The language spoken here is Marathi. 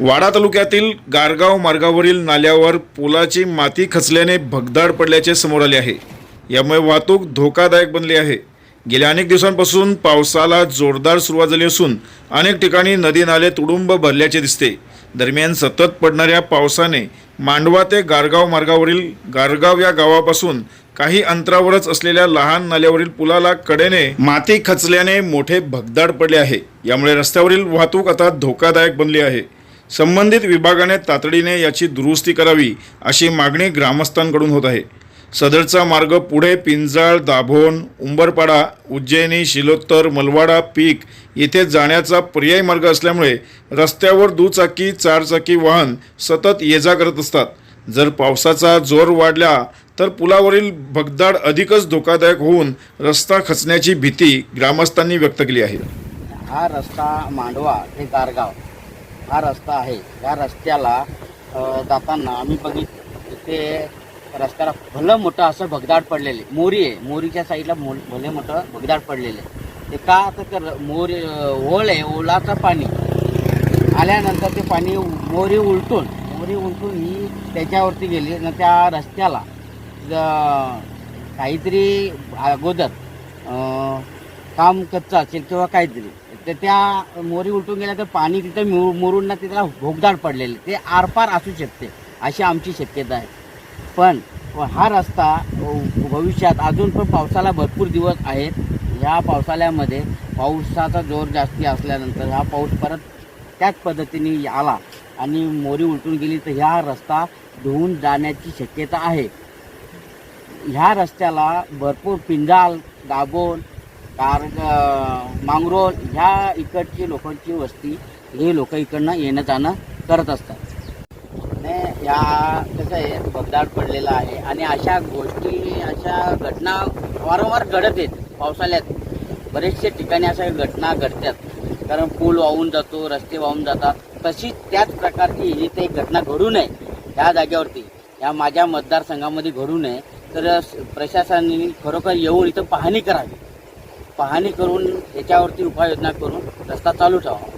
वाडा तालुक्यातील गारगाव मार्गावरील नाल्यावर पुलाची माती खचल्याने भगदाड पडल्याचे समोर आले आहे. यामुळे वाहतूक धोकादायक बनली आहे. गेल्या अनेक दिवसांपासून पावसाला जोरदार सुरुवात झाली असून अनेक ठिकाणी नदी नाले तुडुंब भरल्याचे दिसते. दरम्यान सतत पडणाऱ्या पावसाने मांडवा ते गारगाव मार्गावरील गारगाव या गावापासून काही अंतरावरच असलेल्या लहान नाल्यावरील पुलाला कडेने माती खचल्याने मोठे भगदाड पडले आहे. यामुळे रस्त्यावरील वाहतूक आता धोकादायक बनली आहे. संबंधित विभागाने तातडीने याची दुरुस्ती करावी अशी मागणी ग्रामस्थांकडून होत आहे. सदरचा मार्ग पुढे पिंजाळ दाभोण उंबरपाडा उज्जैनी शिलोत्तर मलवाडा पीक येथे जाण्याचा पर्यायी मार्ग असल्यामुळे रस्त्यावर दुचाकी चारचाकी वाहन सतत ये जा करत असतात. जर पावसाचा जोर वाढला तर पुलावरील भगदाड अधिकच धोकादायक होऊन रस्ता खचण्याची भीती ग्रामस्थांनी व्यक्त केली आहे. हा रस्ता मांडवा ते गारगाव. हा रस्ता आहे. या रस्त्याला जाताना आम्ही बघित ते रस्त्याला भलं मोठं असं भगदाड पडलेले. मोरी आहे. मोरीच्या साईडला मो भले मोठं भगदाड पडलेले. ते का तर मोरी ओळ आहे ओलाचं पाणी. आल्यानंतर ते पाणी मोरी उलटून मोरी उलटून ही त्याच्यावरती गेली. आणि त्या रस्त्याला काहीतरी अगोदर काम कच्चं असेल किंवा काहीतरी. तर त्या मोरी उलटून गेल्या तर पाणी तिथं मु मुरून ना तिथला भोगदाड पडलेले. ते आरपार असू शकते अशी आमची शक्यता आहे. पण हा रस्ता भविष्यात अजून पण पावसाला भरपूर दिवस आहेत. ह्या पावसाळ्यामध्ये पावसाचा जोर जास्ती असल्यानंतर हा पाऊस परत त्याच पद्धतीने आला आणि मोरी उलटून गेली तर ह्या रस्ता धुवून जाण्याची शक्यता आहे. ह्या रस्त्याला भरपूर पिंजाल दाबोन कार मांगरोळ ह्या इकडची लोकांची वस्ती हे लोक इकडनं येणं जाणं करत असतात. आणि या कसं आहे भगदाड पडलेला आहे. आणि अशा गोष्टी अशा घटना वारंवार घडत आहेत. पावसाळ्यात बरेचसे ठिकाणी अशा घटना घडतात. कारण पूल वाहून जातो रस्ते वाहून जातात. तशी त्याच प्रकारची ही ते घटना घडू नये ह्या जागेवरती. या माझ्या मतदारसंघामध्ये घडू नये. तर प्रशासनाने खरोखर येऊन इथं पाहणी करावी. पाहणी करून याच्यावरती उपाययोजना करून रस्ता चालू ठेवा.